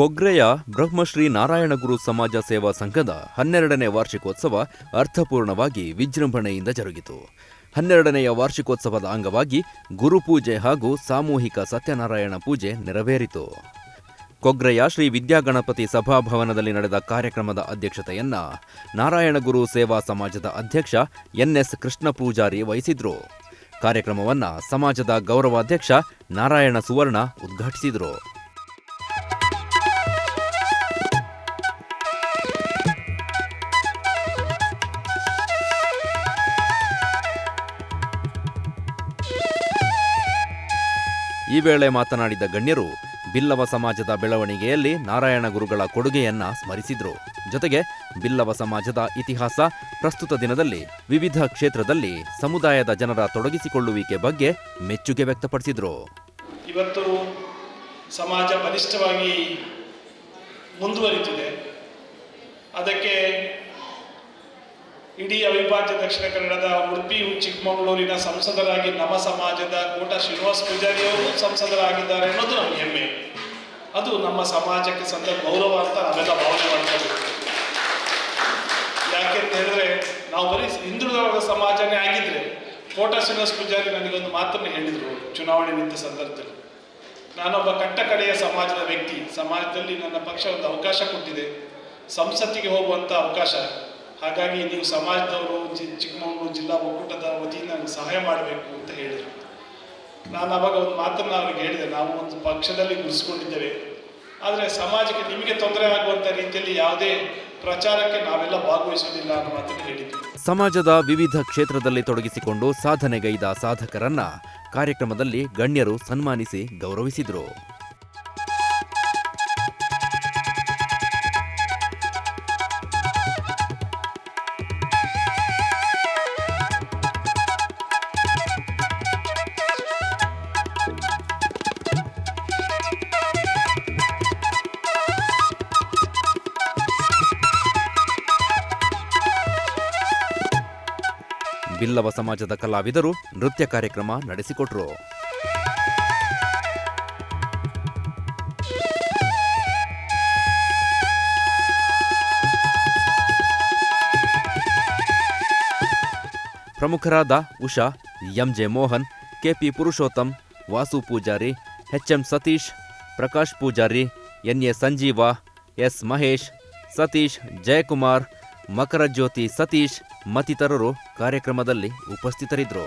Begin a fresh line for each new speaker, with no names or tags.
ಕೊಗ್ರೆಯ ಬ್ರಹ್ಮಶ್ರೀ ನಾರಾಯಣಗುರು ಸಮಾಜ ಸೇವಾ ಸಂಘದ ಹನ್ನೆರಡನೇ ವಾರ್ಷಿಕೋತ್ಸವ ಅರ್ಥಪೂರ್ಣವಾಗಿ ವಿಜೃಂಭಣೆಯಿಂದ ಜರುಗಿತು. ಹನ್ನೆರಡನೆಯ ವಾರ್ಷಿಕೋತ್ಸವದ ಅಂಗವಾಗಿ ಗುರುಪೂಜೆ ಹಾಗೂ ಸಾಮೂಹಿಕ ಸತ್ಯನಾರಾಯಣ ಪೂಜೆ ನೆರವೇರಿತು. ಕೊಗ್ರೆಯ ಶ್ರೀ ವಿದ್ಯಾಗಣಪತಿ ಸಭಾಭವನದಲ್ಲಿ ನಡೆದ ಕಾರ್ಯಕ್ರಮದ ಅಧ್ಯಕ್ಷತೆಯನ್ನ ನಾರಾಯಣಗುರು ಸೇವಾ ಸಮಾಜದ ಅಧ್ಯಕ್ಷ ಎನ್ಎಸ್ ಕೃಷ್ಣ ಪೂಜಾರಿ ವಹಿಸಿದ್ರು. ಕಾರ್ಯಕ್ರಮವನ್ನ ಸಮಾಜದ ಗೌರವಾಧ್ಯಕ್ಷ ನಾರಾಯಣ ಸುವರ್ಣ ಉದ್ಘಾಟಿಸಿದರು. ಈ ವೇಳೆ ಮಾತನಾಡಿದ ಗಣ್ಯರು, ಬಿಲ್ಲವ ಸಮಾಜದ ಬೆಳವಣಿಗೆಯಲ್ಲಿ ನಾರಾಯಣ ಗುರುಗಳ ಕೊಡುಗೆಯನ್ನ ಸ್ಮರಿಸಿದ್ರು. ಜೊತೆಗೆ ಬಿಲ್ಲವ ಸಮಾಜದ ಇತಿಹಾಸ ಪ್ರಸ್ತುತ ದಿನದಲ್ಲಿ ವಿವಿಧ ಕ್ಷೇತ್ರದಲ್ಲಿ ಸಮುದಾಯದ ಜನರ ತೊಡಗಿಸಿಕೊಳ್ಳುವಿಕೆ ಬಗ್ಗೆ ಮೆಚ್ಚುಗೆ ವ್ಯಕ್ತಪಡಿಸಿದ್ರು.
ಇವತ್ತು ಸಮಾಜ ಬಲಿಷ್ಠವಾಗಿ ಮುಂದುವರಿತಿದೆ. ಅದಕ್ಕೆ ಇಡೀ ಅವಿಭಾಜ್ಯ ದಕ್ಷಿಣ ಕನ್ನಡದ ಉಡುಪಿ, ಚಿಕ್ಕಮಗಳೂರಿನ ಸಂಸದರಾಗಿ ನಮ್ಮ ಸಮಾಜದ ಕೋಟ ಶ್ರೀನಿವಾಸ ಪೂಜಾರಿ ಅವರು ಸಂಸದರಾಗಿದ್ದಾರೆ ಅನ್ನೋದು ನಮಗೆ ಹೆಮ್ಮೆ. ಅದು ನಮ್ಮ ಸಮಾಜಕ್ಕೆ ಸಂದ ಗೌರವ ಅಂತ ನಾವೆಲ್ಲ ಭಾವನೆ ಮಾಡ್ಕೋಬೇಕು ಯಾಕೆಂತ ಹೇಳಿದ್ರೆ, ನಾವು ಬರೀ ಹಿಂದುಳಿದ ಸಮಾಜನೇ ಆಗಿದ್ರೆ ಕೋಟ ಶ್ರೀನಿವಾಸ ಪೂಜಾರಿ ನನಗೊಂದು ಮಾತನ್ನು ಹೇಳಿದರು ಚುನಾವಣೆ ನಿಂತ ಸಂದರ್ಭದಲ್ಲಿ. ನಾನೊಬ್ಬ ಕಟ್ಟ ಕಡೆಯ ಸಮಾಜದ ವ್ಯಕ್ತಿ. ಸಮಾಜದಲ್ಲಿ ನನ್ನ ಪಕ್ಷ ಒಂದು ಅವಕಾಶ ಕೊಟ್ಟಿದೆ. ಸಂಸತ್ತಿಗೆ ಹೋಗುವಂಥ ಅವಕಾಶ. ಹಾಗಾಗಿ ನೀವು ಸಮಾಜದವರು ಚಿಕ್ಕಮಗಳೂರು ಜಿಲ್ಲಾ ಒಕ್ಕೂಟದ ವತಿಯಿಂದ ನನಗೆ ಸಹಾಯ ಮಾಡಬೇಕು ಅಂತ ಹೇಳಿದರು. ನಾನು ಅವಾಗ ಒಂದು ಮಾತನ್ನು ಅವ್ರಿಗೆ ಹೇಳಿದೆ, ನಾವು ಒಂದು ಪಕ್ಷದಲ್ಲಿ ಗುರುಸ್ಕೊಂಡಿದ್ದೇವೆ ಆದರೆ ಸಮಾಜಕ್ಕೆ ನಿಮಗೆ ತೊಂದರೆ ಆಗುವಂಥ ರೀತಿಯಲ್ಲಿ ಯಾವುದೇ ಪ್ರಚಾರಕ್ಕೆ ನಾವೆಲ್ಲ ಭಾಗವಹಿಸೋದಿಲ್ಲ ಅನ್ನೋ ಮಾತನ್ನು ಹೇಳಿದ್ದೆ
ಸಮಾಜದ ವಿವಿಧ ಕ್ಷೇತ್ರದಲ್ಲಿ ತೊಡಗಿಸಿಕೊಂಡು ಸಾಧನೆಗೈದ ಸಾಧಕರನ್ನ ಕಾರ್ಯಕ್ರಮದಲ್ಲಿ ಗಣ್ಯರು ಸನ್ಮಾನಿಸಿ ಗೌರವಿಸಿದರು. ಬಿಲ್ಲವ ಸಮಾಜದ ಕಲಾವಿದರು ನೃತ್ಯ ಕಾರ್ಯಕ್ರಮ ನಡೆಸಿಕೊಟ್ರು. ಪ್ರಮುಖರಾದ Usha, MJ Mohan, KP Purushottam, Vasu Poojari, HM Satish, Prakash Poojari, NA Sanjeeva, S Mahesh, Satish, Jayakumar Makarajyothi Satish ಮತ್ತಿತರರು ಕಾರ್ಯಕ್ರಮದಲ್ಲಿ ಉಪಸ್ಥಿತರಿದ್ದರು.